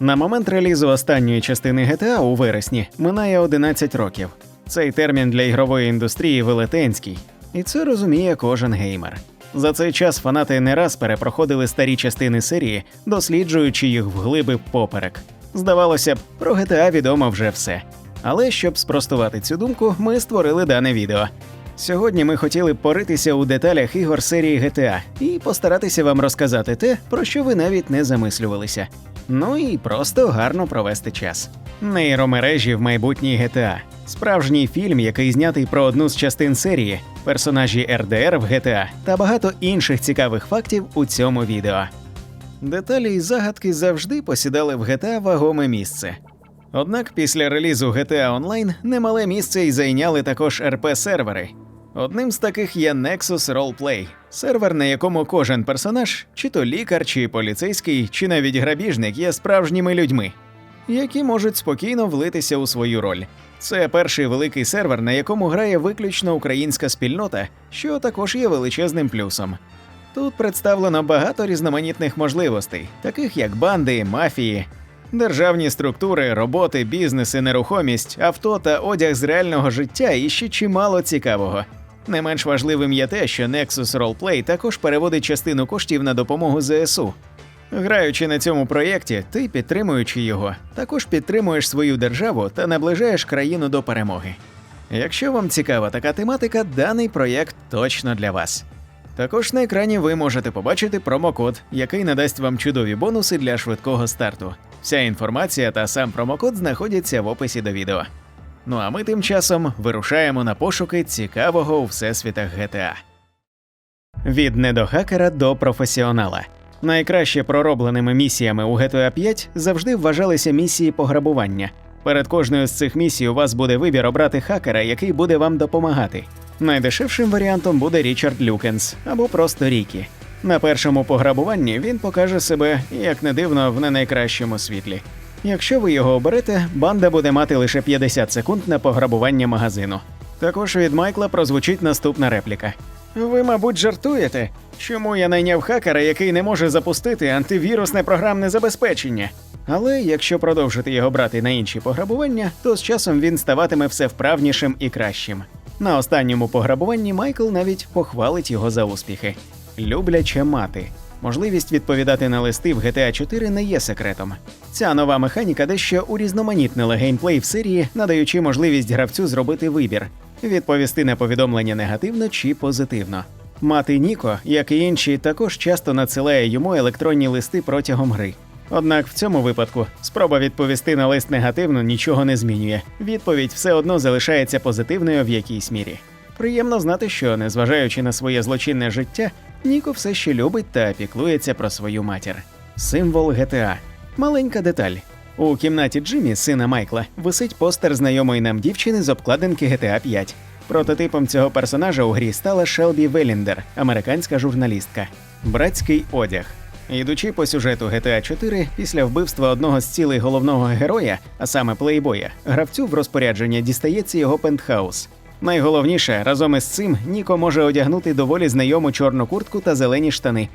На момент релізу останньої частини GTA у вересні минає 11 років. Цей термін для ігрової індустрії велетенський, і це розуміє кожен геймер. За цей час фанати не раз перепроходили старі частини серії, досліджуючи їх вглиби поперек. Здавалося б, про GTA відомо вже все. Але щоб спростувати цю думку, ми створили дане відео. Сьогодні ми хотіли поритися у деталях ігор серії GTA і постаратися вам розказати те, про що ви навіть не замислювалися. Ну і просто гарно провести час. Нейромережі в майбутній GTA. Справжній фільм, який знятий про одну з частин серії, персонажі РДР в GTA та багато інших цікавих фактів у цьому відео. Деталі і загадки завжди посідали в GTA вагоме місце. Однак після релізу GTA Online немале місце й зайняли також РП-сервери. Одним з таких є Nexus Roleplay – сервер, на якому кожен персонаж, чи то лікар, чи поліцейський, чи навіть грабіжник є справжніми людьми, які можуть спокійно влитися у свою роль. Це перший великий сервер, на якому грає виключно українська спільнота, що також є величезним плюсом. Тут представлено багато різноманітних можливостей, таких як банди, мафії, державні структури, роботи, бізнеси, нерухомість, авто та одяг з реального життя і ще чимало цікавого. Не менш важливим є те, що Nexus Roleplay також переводить частину коштів на допомогу ЗСУ. Граючи на цьому проєкті, ти, підтримуючи його, також підтримуєш свою державу та наближаєш країну до перемоги. Якщо вам цікава така тематика, даний проєкт точно для вас. Також на екрані ви можете побачити промокод, який надасть вам чудові бонуси для швидкого старту. Вся інформація та сам промокод знаходяться в описі до відео. Ну а ми тим часом вирушаємо на пошуки цікавого у всесвітах GTA. Від недохакера до професіонала. Найкраще проробленими місіями у GTA 5 завжди вважалися місії пограбування. Перед кожною з цих місій у вас буде вибір обрати хакера, який буде вам допомагати. Найдешевшим варіантом буде Річард Люкенс або просто Рікі. На першому пограбуванні він покаже себе, як не дивно, в не найкращому світлі. Якщо ви його оберете, банда буде мати лише 50 секунд на пограбування магазину. Також від Майкла прозвучить наступна репліка. Ви, мабуть, жартуєте? Чому я найняв хакера, який не може запустити антивірусне програмне забезпечення? Але якщо продовжити його брати на інші пограбування, то з часом він ставатиме все вправнішим і кращим. На останньому пограбуванні Майкл навіть похвалить його за успіхи. Любляче мати. Можливість відповідати на листи в GTA 4 не є секретом. Ця нова механіка дещо урізноманітнила геймплей в серії, надаючи можливість гравцю зробити вибір, відповісти на повідомлення негативно чи позитивно. Мати Ніко, як і інші, також часто надсилає йому електронні листи протягом гри. Однак в цьому випадку спроба відповісти на лист негативно нічого не змінює. Відповідь все одно залишається позитивною в якійсь мірі. Приємно знати, що, незважаючи на своє злочинне життя, Ніко все ще любить та піклується про свою матір. Символ GTA. Маленька деталь. У кімнаті Джиммі, сина Майкла, висить постер знайомої нам дівчини з обкладинки GTA 5. Прототипом цього персонажа у грі стала Шелбі Веліндер, американська журналістка. Братський одяг. Йдучи по сюжету GTA 4, після вбивства одного з цілей головного героя, а саме плейбоя, гравцю в розпорядження дістається його пентхаус. Найголовніше, разом із цим Ніко може одягнути доволі знайому чорну куртку та зелені штани,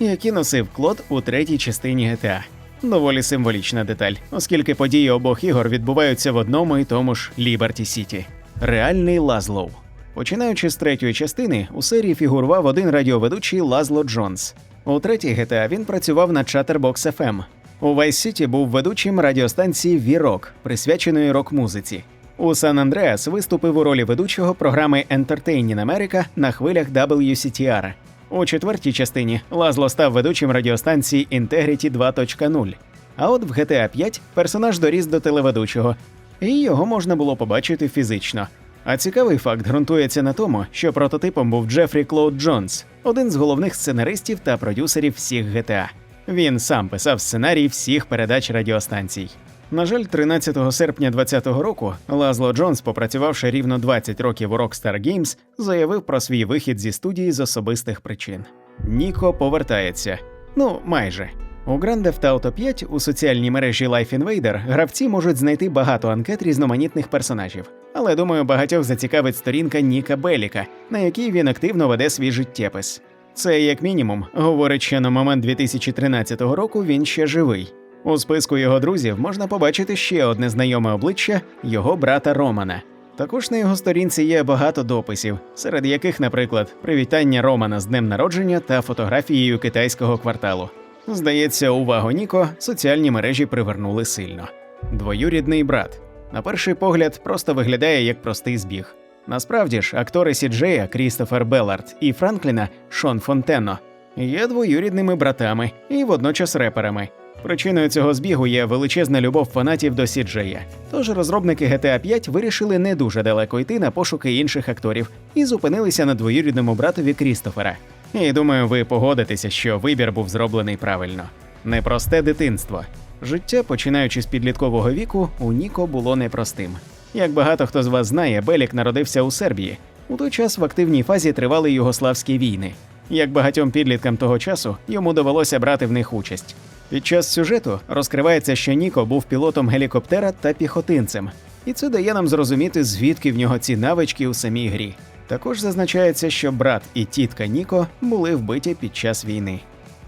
які носив Клод у третій частині GTA. Доволі символічна деталь, оскільки події обох ігор відбуваються в одному і тому ж Ліберті Сіті. Реальний Лазлоу. Починаючи з третьої частини, у серії фігурував один радіоведучий Лазло Джонс. У третій GTA він працював на Chatterbox FM. У Vice City був ведучим радіостанції V-Rock, присвяченої рок-музиці. У Сан Андреас виступив у ролі ведучого програми Entertaining America на хвилях WCTR. У четвертій частині Лазло став ведучим радіостанції Integrity 2.0. А от в GTA 5 персонаж доріс до телеведучого, і його можна було побачити фізично. А цікавий факт ґрунтується на тому, що прототипом був Джефрі Клоуд Джонс, один з головних сценаристів та продюсерів всіх GTA. Він сам писав сценарій всіх передач радіостанцій. На жаль, 13 серпня 2020 року Лазло Джонс, попрацювавши рівно 20 років у Rockstar Games, заявив про свій вихід зі студії з особистих причин. Ніко повертається. Ну, майже. У Grand Theft Auto 5 у соціальній мережі Life Invader гравці можуть знайти багато анкет різноманітних персонажів. Але думаю, багатьох зацікавить сторінка Ніка Беліка, на якій він активно веде свій життєпис. Це, як мінімум, говорить, що на момент 2013 року він ще живий. У списку його друзів можна побачити ще одне знайоме обличчя його брата Романа. Також на його сторінці є багато дописів, серед яких, наприклад, привітання Романа з днем народження та фотографією китайського кварталу. Здається, увагу Ніко соціальні мережі привернули сильно. Двоюрідний брат. На перший погляд, просто виглядає як простий збіг. Насправді ж, актори Сіджея Крістофер Беллард і Франкліна Шон Фонтенно є двоюрідними братами і водночас реперами. Причиною цього збігу є величезна любов фанатів до Сіджея. Тож розробники GTA 5 вирішили не дуже далеко йти на пошуки інших акторів і зупинилися на двоюрідному братові Крістофера. І думаю, ви погодитеся, що вибір був зроблений правильно. Непросте дитинство. Життя, починаючи з підліткового віку, у Ніко було непростим. Як багато хто з вас знає, Белік народився у Сербії. У той час в активній фазі тривали югославські війни. Як багатьом підліткам того часу, йому довелося брати в них участь. Під час сюжету розкривається, що Ніко був пілотом гелікоптера та піхотинцем, і це дає нам зрозуміти, звідки в нього ці навички у самій грі. Також зазначається, що брат і тітка Ніко були вбиті під час війни.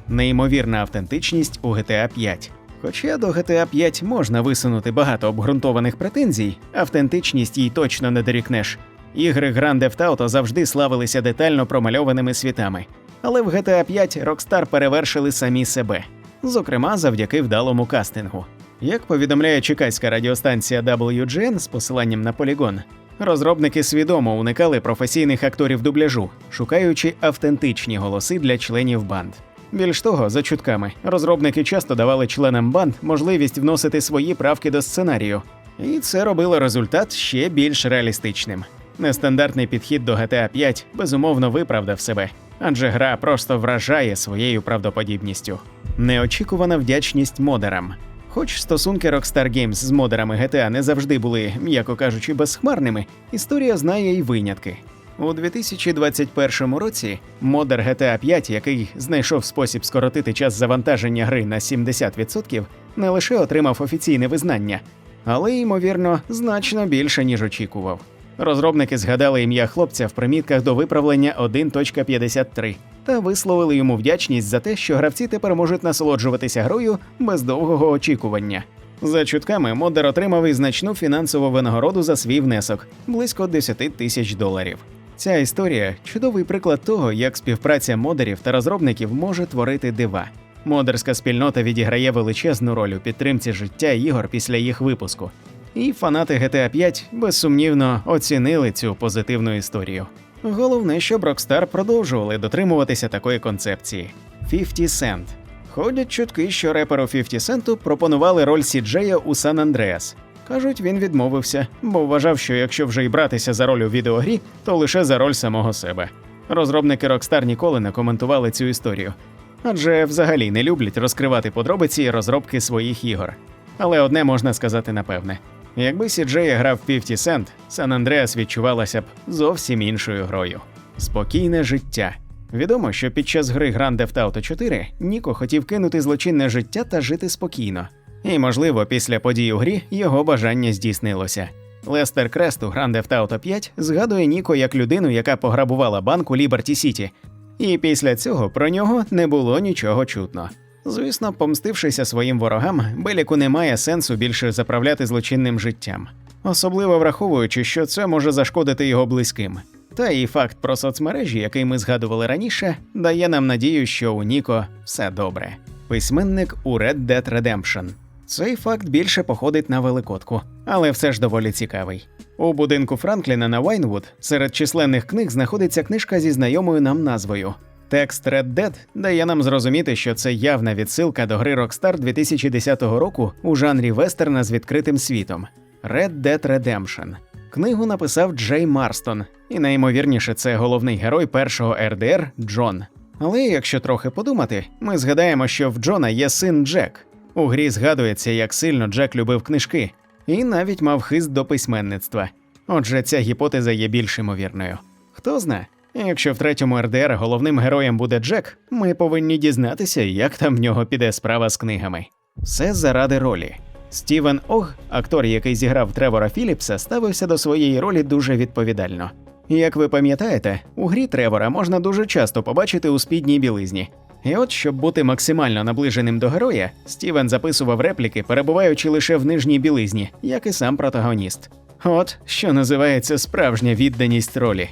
Неймовірна автентичність у GTA 5. Хоча до GTA 5 можна висунути багато обґрунтованих претензій, автентичність їй точно не дорікнеш. Ігри Grand Theft Auto завжди славилися детально промальованими світами, але в GTA 5 Rockstar перевершили самі себе, зокрема завдяки вдалому кастингу. Як повідомляє чекаська радіостанція WGN з посиланням на полігон, розробники свідомо уникали професійних акторів дубляжу, шукаючи автентичні голоси для членів банд. Більш того, за чутками, розробники часто давали членам банд можливість вносити свої правки до сценарію, і це робило результат ще більш реалістичним. Нестандартний підхід до GTA 5 безумовно виправдав себе, адже гра просто вражає своєю правдоподібністю. Неочікувана вдячність модерам. Хоч стосунки Rockstar Games з модерами GTA не завжди були, м'яко кажучи, безхмарними, історія знає й винятки. У 2021 році модер GTA 5, який знайшов спосіб скоротити час завантаження гри на 70%, не лише отримав офіційне визнання, але ймовірно значно більше ніж очікував. Розробники згадали ім'я хлопця в примітках до виправлення 1.53 та висловили йому вдячність за те, що гравці тепер можуть насолоджуватися грою без довгого очікування. За чутками, модер отримав і значну фінансову винагороду за свій внесок близько 10 тисяч доларів. Ця історія чудовий приклад того, як співпраця модерів та розробників може творити дива. Модерська спільнота відіграє величезну роль у підтримці життя ігор після їх випуску. І фанати GTA 5 безсумнівно оцінили цю позитивну історію. Головне, щоб Rockstar продовжували дотримуватися такої концепції. 50 Cent. Ходять чутки, що реперу 50 Cent пропонували роль Сіджея у Сан Андреас. Кажуть, він відмовився, бо вважав, що якщо вже й братися за роль у відеогрі, то лише за роль самого себе. Розробники Rockstar ніколи не коментували цю історію, адже взагалі не люблять розкривати подробиці розробки своїх ігор. Але одне можна сказати напевне: якби Сіджей грав 50 Cent, Сан Андреас відчувалася б зовсім іншою грою. Спокійне життя. Відомо, що під час гри Grand Theft Auto 4 Ніко хотів кинути злочинне життя та жити спокійно. І, можливо, після подій у грі його бажання здійснилося. Лестер Крест у Grand Theft Auto 5 згадує Ніко як людину, яка пограбувала банк у Ліберті Сіті, і після цього про нього не було нічого чутно. Звісно, помстившися своїм ворогам, Беліку немає сенсу більше заправляти злочинним життям, особливо враховуючи, що це може зашкодити його близьким. Та і факт про соцмережі, який ми згадували раніше, дає нам надію, що у Ніко все добре. Письменник у Red Dead Redemption. Цей факт більше походить на великодку, але все ж доволі цікавий. У будинку Франкліна на Вайнвуд серед численних книг знаходиться книжка зі знайомою нам назвою. Текст Red Dead дає нам зрозуміти, що це явна відсилка до гри Rockstar 2010 року у жанрі вестерна з відкритим світом Red Dead Redemption. Книгу написав Джей Марстон, і найімовірніше це головний герой першого РДР Джон. Але якщо трохи подумати, ми згадаємо, що в Джона є син Джек. У грі згадується, як сильно Джек любив книжки, і навіть мав хист до письменництва. Отже, ця гіпотеза є більш ймовірною. Хто знає, якщо в третьому РДР головним героєм буде Джек, ми повинні дізнатися, як там в нього піде справа з книгами. Все заради ролі. Стівен Ог, актор, який зіграв Тревора Філіпса, ставився до своєї ролі дуже відповідально. Як ви пам'ятаєте, у грі Тревора можна дуже часто побачити у спідній білизні. І от, щоб бути максимально наближеним до героя, Стівен записував репліки, перебуваючи лише в нижній білизні, як і сам протагоніст. От що називається справжня відданість ролі.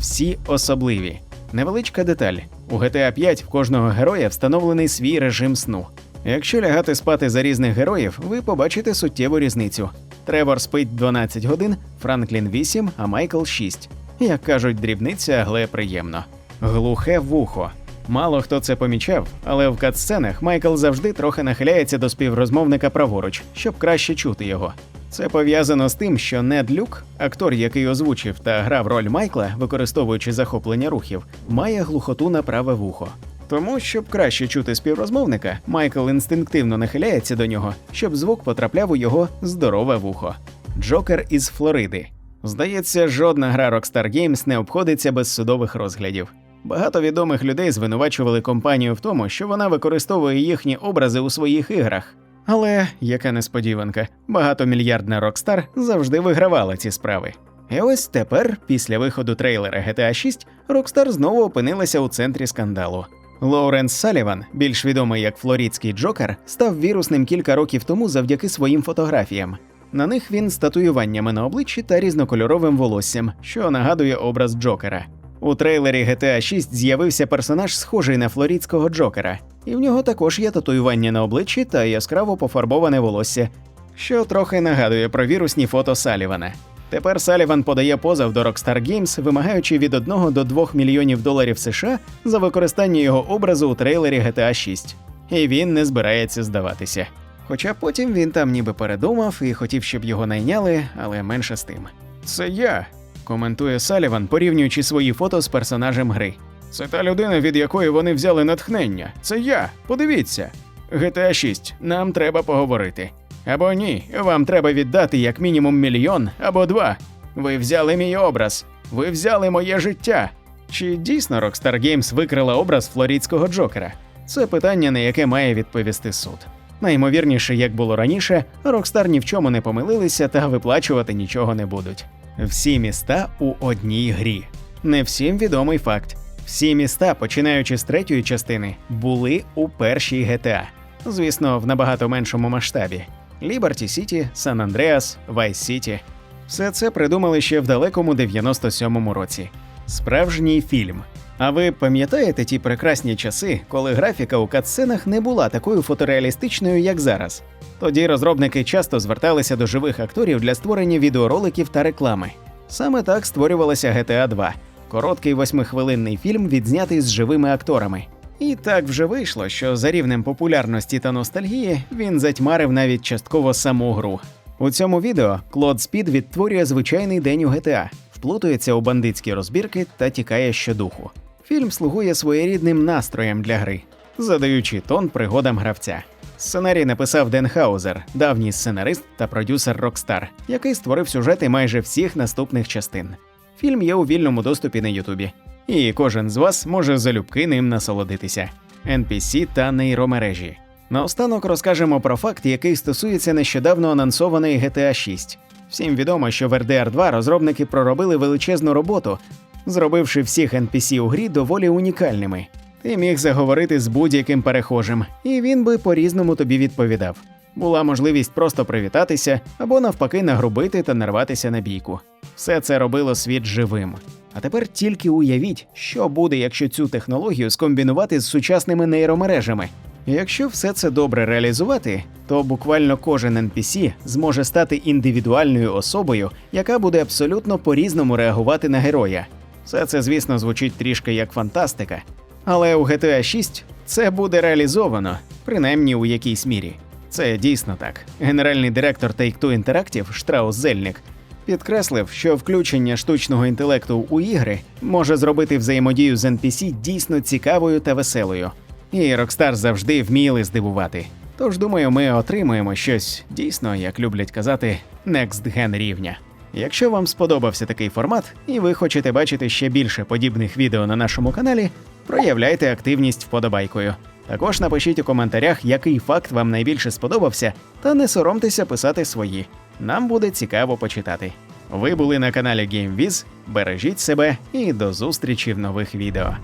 Всі особливі. Невеличка деталь: у GTA 5 в кожного героя встановлений свій режим сну. Якщо лягати спати за різних героїв, ви побачите суттєву різницю. Тревор спить 12 годин, Франклін 8, а Майкл 6. Як кажуть, дрібниця, але приємно. Глухе вухо. Мало хто це помічав, але в катсценах Майкл завжди трохи нахиляється до співрозмовника праворуч, щоб краще чути його. Це пов'язано з тим, що Нед Люк, актор, який озвучив та грав роль Майкла, використовуючи захоплення рухів, має глухоту на праве вухо. Тому, щоб краще чути співрозмовника, Майкл інстинктивно нахиляється до нього, щоб звук потрапляв у його здорове вухо. Джокер із Флориди. Здається, жодна гра Rockstar Games не обходиться без судових розглядів. Багато відомих людей звинувачували компанію в тому, що вона використовує їхні образи у своїх іграх. Але яка несподіванка, багатомільярдна Rockstar завжди вигравала ці справи. І ось тепер, після виходу трейлера GTA 6, Rockstar знову опинилася у центрі скандалу. Лоуренс Саліван, більш відомий як Флорідський Джокер, став вірусним кілька років тому завдяки своїм фотографіям. На них він з татуюваннями на обличчі та різнокольоровим волоссям, що нагадує образ Джокера. У трейлері GTA 6 з'явився персонаж, схожий на флорідського Джокера, і в нього також є татуювання на обличчі та яскраво пофарбоване волосся, що трохи нагадує про вірусні фото Салівана. Тепер Саліван подає позов до Rockstar Games, вимагаючи від 1 до 2 мільйонів доларів США за використання його образу у трейлері GTA 6. І він не збирається здаватися. Хоча потім він там ніби передумав і хотів, щоб його найняли, але менше з тим. Це я, коментує Саліван, порівнюючи свої фото з персонажем гри. Це та людина, від якої вони взяли натхнення. Це я. Подивіться. GTA 6. Нам треба поговорити. Або ні, вам треба віддати як мінімум мільйон або два. Ви взяли мій образ, ви взяли моє життя. Чи дійсно Rockstar Games викрила образ флорідського Джокера? Це питання, на яке має відповісти суд. Найімовірніше, як було раніше, Rockstar ні в чому не помилилися та виплачувати нічого не будуть. Всі міста у одній грі. Не всім відомий факт. Всі міста, починаючи з третьої частини, були у першій GTA. Звісно, в набагато меншому масштабі. Ліберті Сіті, Сан Андреас, Вайс Сіті. Все це придумали ще в далекому 97-му році. Справжній фільм. А ви пам'ятаєте ті прекрасні часи, коли графіка у катсценах не була такою фотореалістичною, як зараз? Тоді розробники часто зверталися до живих акторів для створення відеороликів та реклами. Саме так створювалася GTA 2 короткий восьмихвилинний фільм, відзнятий з живими акторами. І так вже вийшло, що за рівнем популярності та ностальгії він затьмарив навіть частково саму гру. У цьому відео Клод Спід відтворює звичайний день у GTA, вплутується у бандитські розбірки та тікає щодуху. Фільм слугує своєрідним настроєм для гри, задаючи тон пригодам гравця. Сценарій написав Ден Хаузер, давній сценарист та продюсер Rockstar, який створив сюжети майже всіх наступних частин. Фільм є у вільному доступі на Ютубі, і кожен з вас може залюбки ним насолодитися. NPC та нейромережі. Наостанок розкажемо про факт, який стосується нещодавно анонсованої GTA 6. Всім відомо, що в RDR 2 розробники проробили величезну роботу, зробивши всіх NPC у грі доволі унікальними. Ти міг заговорити з будь-яким перехожим, і він би по-різному тобі відповідав. Була можливість просто привітатися або навпаки нагрубити та нарватися на бійку. Все це робило світ живим. А тепер тільки уявіть, що буде, якщо цю технологію скомбінувати з сучасними нейромережами. Якщо все це добре реалізувати, то буквально кожен NPC зможе стати індивідуальною особою, яка буде абсолютно по-різному реагувати на героя. Все це, звісно, звучить трішки як фантастика, але у GTA 6 це буде реалізовано, принаймні у якійсь мірі. Це дійсно так. Генеральний директор Take-Two Interactive Штраус Зельник підкреслив, що включення штучного інтелекту у ігри може зробити взаємодію з NPC дійсно цікавою та веселою. І Rockstar завжди вміли здивувати. Тож думаю, ми отримуємо щось дійсно, як люблять казати, next gen рівня. Якщо вам сподобався такий формат і ви хочете бачити ще більше подібних відео на нашому каналі, проявляйте активність вподобайкою. Також напишіть у коментарях, який факт вам найбільше сподобався, та не соромтеся писати свої. Нам буде цікаво почитати. Ви були на каналі GameViz, бережіть себе і до зустрічі в нових відео.